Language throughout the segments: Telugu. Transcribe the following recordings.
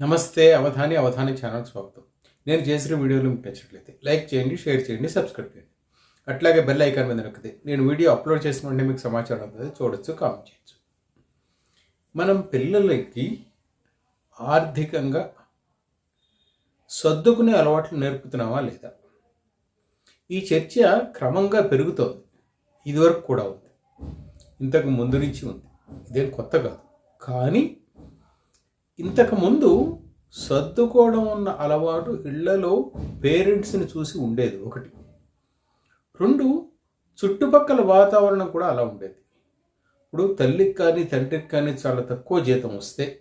నమస్తే అవధాని అవధాని ఛానల్ స్వాగతం. నేను చేసిన వీడియోలు మీకు నచ్చినట్లయితే లైక్ చేయండి షేర్ చేయండి సబ్స్క్రైబ్ చేయండి. అట్లాగే బెల్ ఐకాన్ మీద నొక్కితే నేను వీడియో అప్లోడ్ చేసిన వెంటనే మీకు సమాచారం అవుతుంది చూడొచ్చు కామెంట్ చేయొచ్చు. మనం పిల్లలకి ఆర్థికంగా సర్దుకునే అలవాట్లు నేర్పుతున్నామా లేదా? ఈ చర్చ క్రమంగా పెరుగుతోంది. ఇదివరకు కూడా ఉంది. ఇంతకు ముందు నుంచి ఉంది. ఇదేం కొత్త కాదు. కానీ ఇంతకుముందు సర్దుకోవడం ఉన్న అలవాటు ఇళ్ళలో పేరెంట్స్ని చూసి ఉండేది ఒకటి. రెండు చుట్టుపక్కల వాతావరణం కూడా అలా ఉండేది. ఇప్పుడు తల్లికి కానీ తండ్రికి కానీ చాలా తక్కువ జీతం వస్తే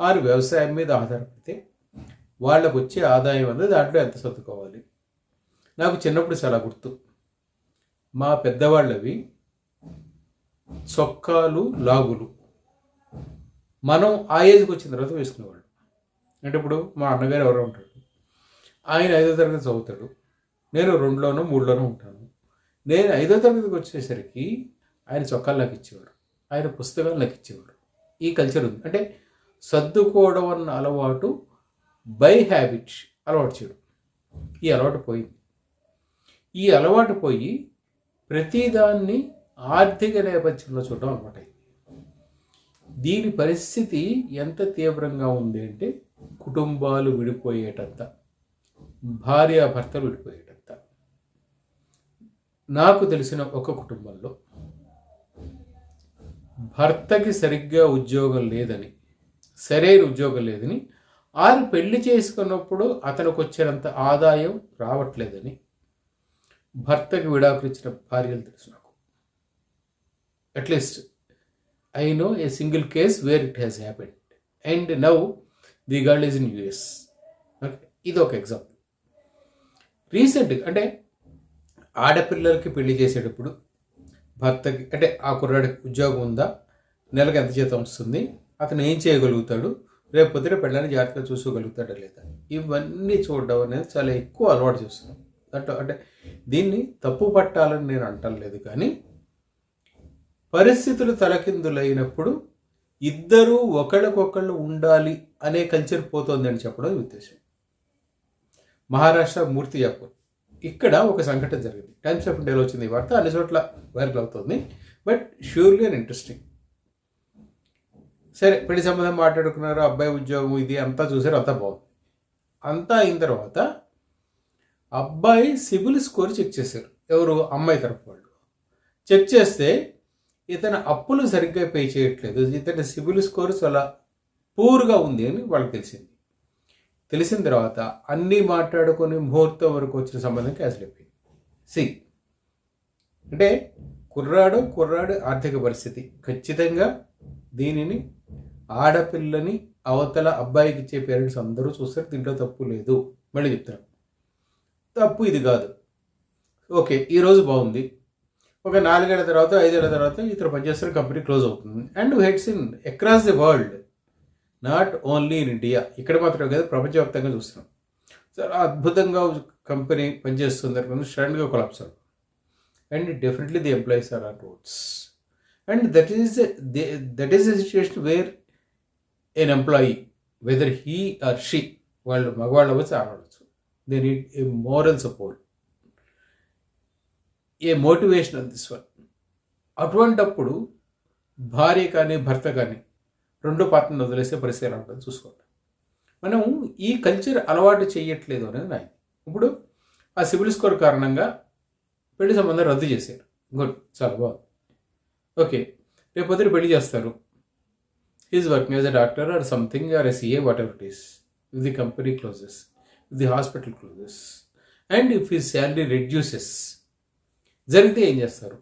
వారు వ్యవసాయం మీద ఆధారపడితే వాళ్ళకు వచ్చే ఆదాయం అనేది దాంట్లో ఎంత సర్దుకోవాలి? నాకు చిన్నప్పుడు చాలా గుర్తు. మా పెద్దవాళ్ళవి చొక్కాలు లాగులు. మనం ఆ ఏజ్కి వచ్చిన తర్వాత వేసుకునేవాళ్ళు. అంటే ఇప్పుడు మా అన్నగారు ఎవరో ఉంటాడు ఆయన ఐదో తరగతి చదువుతాడు. నేను రెండులోనో మూడులోనో ఉంటాను. నేను ఐదో తరగతికి వచ్చేసరికి ఆయన చొక్కాలు నాకు ఇచ్చేవారు. ఆయన పుస్తకాలు నాకు ఇచ్చేవారు. ఈ కల్చర్ ఉంది. అంటే సర్దుకోవడం అన్న అలవాటు బై హ్యాబిట్ అలవాటు చేయడం. ఈ అలవాటు పోయింది. ఈ అలవాటు పోయి ప్రతిదాన్ని ఆర్థిక నేపథ్యంలో చూడడం అలవాటైంది. దీని పరిస్థితి ఎంత తీవ్రంగా ఉంది అంటే కుటుంబాలు విడిపోయేటంత భార్యాభర్తలు విడిపోయేటంత. నాకు తెలిసిన ఒక కుటుంబంలో భర్తకి సరిగ్గా ఉద్యోగం లేదని సరైన ఉద్యోగం లేదని ఆరు పెళ్ళి చేసుకున్నప్పుడు అతనికి వచ్చినంత ఆదాయం రావట్లేదని భర్తకి విడాకులు ఇచ్చిన భార్యలు తెలుసు నాకు. At least I know a single case where it has happened and now the girl is in US ఇది ఒక ఎగ్జాంపుల్ రీసెంట్గా అంటే ఆడపిల్లలకి పెళ్ళి చేసేటప్పుడు భర్తకి అంటే ఆ కుర్రాడికి ఉద్యోగం ఉందా? నెలకు ఎంత జీతం వస్తుంది? అతను ఏం చేయగలుగుతాడు? రేపు పొద్దున పెళ్ళని జాగ్రత్తగా చూసుకోగలుగుతాడా లేదా? ఇవన్నీ చూడడం అనేది చాలా ఎక్కువ అలవాటు చేస్తున్నాం. అంటే దీన్ని తప్పు పట్టాలని నేను అంటలేదు కానీ పరిస్థితులు తలకిందులైనప్పుడు ఇద్దరూ ఒకళ్ళకొకళ్ళు ఉండాలి అనే కల్చర్ పోతోంది అని చెప్పడం ఉద్దేశం. మహారాష్ట్ర మూర్తి మూర్తియాపూర్ ఇక్కడ ఒక సంఘటన జరిగింది. టైమ్స్ ఆఫ్ ఇండియాలో వచ్చింది ఈ వార్త. అన్ని చోట్ల వైరల్ అవుతుంది. బట్ ష్యూర్లీ అండ్ ఇంట్రెస్టింగ్ సరే పెళ్ళి సంబంధం మాట్లాడుకున్నారు అబ్బాయి ఉద్యోగం ఇది అంతా చూసారు అంతా బాగుంది. అంతా అయిన తర్వాత అబ్బాయి సిబిల్ స్కోర్ చెక్ చేశారు. ఎవరు? అమ్మాయి తరపు వాళ్ళు. చెక్ చేస్తే ఇతను అప్పులు సరిగ్గా పే చేయట్లేదు. ఇతని సిబిల్ స్కోర్ చాలా పూర్గా ఉంది అని వాళ్ళకి తెలిసింది. తెలిసిన తర్వాత అన్నీ మాట్లాడుకొని ముహూర్తం వరకు వచ్చిన సంబంధం క్యాన్సిల్ అయిపోయింది. సి. అంటే కుర్రాడు కుర్రాడు ఆర్థిక పరిస్థితి. ఖచ్చితంగా దీనిని ఆడపిల్లని అవతల అబ్బాయికి ఇచ్చే పేరెంట్స్ అందరూ చూస్తారు. దీంట్లో తప్పు లేదు. మళ్ళీ చెప్తాను తప్పు ఇది కాదు. ఓకే ఈరోజు బాగుంది. ఒక నాలుగేళ్ళ తర్వాత ఐదేళ్ళ తర్వాత ఇతను పనిచేస్తున్న కంపెనీ క్లోజ్ అవుతుంది. And heads in across the world not only in India ఇక్కడ మాత్రమే కాదు ప్రపంచవ్యాప్తంగా చూస్తున్నాం. చాలా అద్భుతంగా కంపెనీ పనిచేస్తుంది అనుకుని సడన్గా కొలాప్స్ అవుతుంది and definitely the employees are on roads and that is that is the situation where an employee whether he or she వాళ్ళు మగవాళ్ళు అవ్వచ్చు ఆడవచ్చు they need a moral support a motivation this one అటువంటప్పుడు భార్య కానీ భర్త కానీ రెండు పాత్రను వదిలేసే పరిస్థితి ఉంటుంది చూసుకోండి మనం ఈ కల్చర్ అలవాటు చేయట్లేదు అనేది నా ఇప్పుడు ఆ సివిల్ స్కోర్ కారణంగా పెళ్ళి సంబంధం రద్దు చేశారు. గుడ్ చాలా బాగుంది. ఓకే రేపు పొద్దున పెళ్ళి చేస్తారు. Is working as a doctor or something or as a whatever it is if the company closes if the hospital closes and if ఈ శాలరీ రెడ్యూసెస్ జరిగితే ఏం చేస్తారు?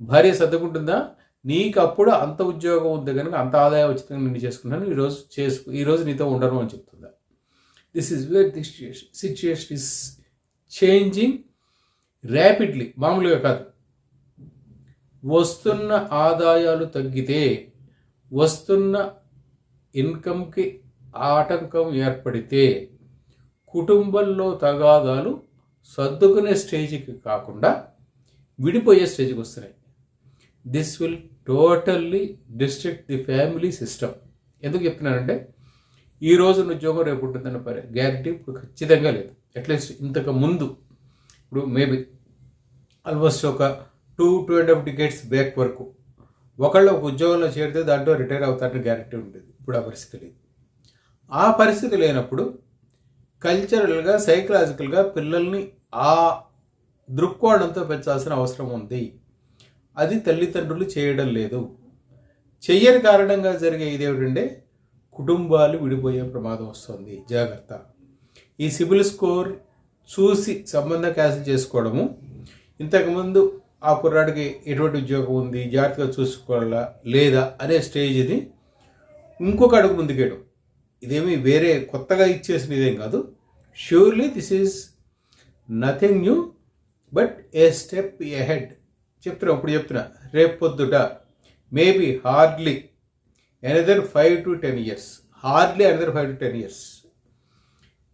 భార్య సర్దుకుంటుందా? నీకు అప్పుడు అంత ఉద్యోగం ఉంది కనుక అంత ఆదాయం ఉచితంగా నిన్ను చేసుకున్నాను ఈరోజు చేసుకు ఈరోజు నీతో ఉండను అని చెప్తుందా? This is where this situation is changing rapidly మామూలుగా కాదు. వస్తున్న ఆదాయాలు తగ్గితే వస్తున్న ఇన్కమ్కి ఆటంకం ఏర్పడితే కుటుంబంలో తగాదాలు సర్దుకునే స్టేజ్కి కాకుండా విడిపోయే స్టేజ్కి వస్తున్నాయి. This will totally destruct the family system ఎందుకు చెప్తున్నానంటే ఈ రోజు ఉద్యోగం రేపు ఉంటుందన్న పరి గ్యారంటీ ఇప్పుడు ఖచ్చితంగా లేదు. అట్లీస్ట్ ఇంతకు ముందు ఇప్పుడు మేబీ ఆల్మోస్ట్ ఒక two two and half tickets back వరకు ఒకళ్ళు ఒక ఉద్యోగంలో చేరితే దాంట్లో రిటైర్ అవుతారని గ్యారంటీ ఉండేది. ఇప్పుడు ఆ పరిస్థితి లేదు. ఆ పరిస్థితి లేనప్పుడు కల్చరల్గా సైకలాజికల్గా పిల్లల్ని ఆ దృక్కోణంతో పెంచాల్సిన అవసరం ఉంది. అది తల్లిదండ్రులు చేయడం లేదు. చెయ్యని కారణంగా జరిగే ఇదేమిటంటే కుటుంబాలు విడిపోయే ప్రమాదం వస్తుంది. జాగ్రత్త. ఈ సిబిల్ స్కోర్ చూసి సంబంధం క్యాన్సిల్ చేసుకోవడము ఇంతకుముందు ఆ కుర్రాడికి ఎటువంటి ఉద్యోగం ఉంది జాగ్రత్తగా చూసుకోవాలా లేదా అనే స్టేజ్ని ఇంకొక అడుగు ముందుకేయడం. ఇదేమి వేరే కొత్తగా ఇచ్చేసిన ఇదేం కాదు. Surely this is nothing new but a step ahead చెప్తున్నా ఇప్పుడు చెప్తున్నా. రేపు పొద్దుట maybe hardly another five to ten years hardly another five to ten years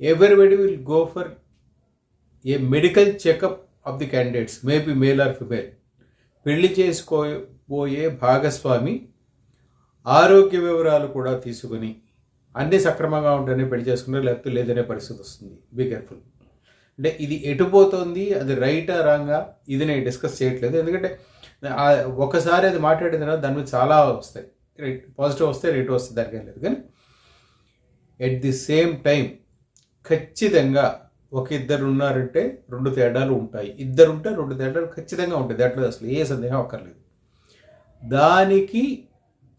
everybody will go for a medical checkup of the candidates maybe male or female పెళ్ళి చేసుకోబోయే భాగస్వామి ఆరోగ్య వివరాలు కూడా తీసుకుని అన్నీ సక్రమంగా ఉంటేనే పెళ్ళి చేసుకున్నారు లేకపోతే లేదనే పరిస్థితి వస్తుంది. బీ కేర్ఫుల్ అంటే ఇది ఎటుపోతుంది అది రైటా రాంగా ఇది నేను డిస్కస్ చేయట్లేదు. ఎందుకంటే ఒకసారి అది మాట్లాడిన తర్వాత దాని మీద చాలా వస్తాయి. రైట్ పాజిటివ్ వస్తే రేట్ వస్తే దానికి లేదు. కానీ ఎట్ ది సేమ్ టైం ఖచ్చితంగా ఒక ఇద్దరు ఉన్నారంటే రెండు తేడాలు ఉంటాయి. ఇద్దరు ఉంటే రెండు తేడాలు ఖచ్చితంగా ఉంటాయి. దాంట్లో అసలు ఏ సందేహం అక్కర్లేదు. దానికి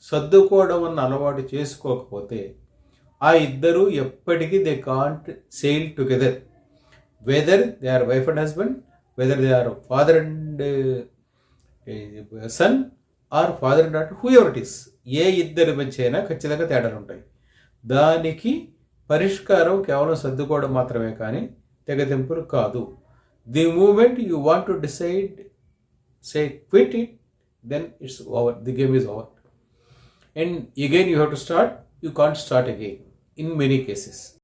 సర్దుకోవడం అన్న అలవాటు చేసుకోకపోతే ఆ ఇద్దరు ఎప్పటికీ they can't sail together whether they are wife and husband whether they are father and son or father and daughter whoever it is ఏ ఇద్దరి మధ్య అయినా ఖచ్చితంగా తేడాలు ఉంటాయి. దానికి పరిష్కారం కేవలం సర్దుకోవడం మాత్రమే కానీ తెగతింపులు కాదు. The moment you want to decide say quit it then it's over the game is over and again you have to start you can't start again in many cases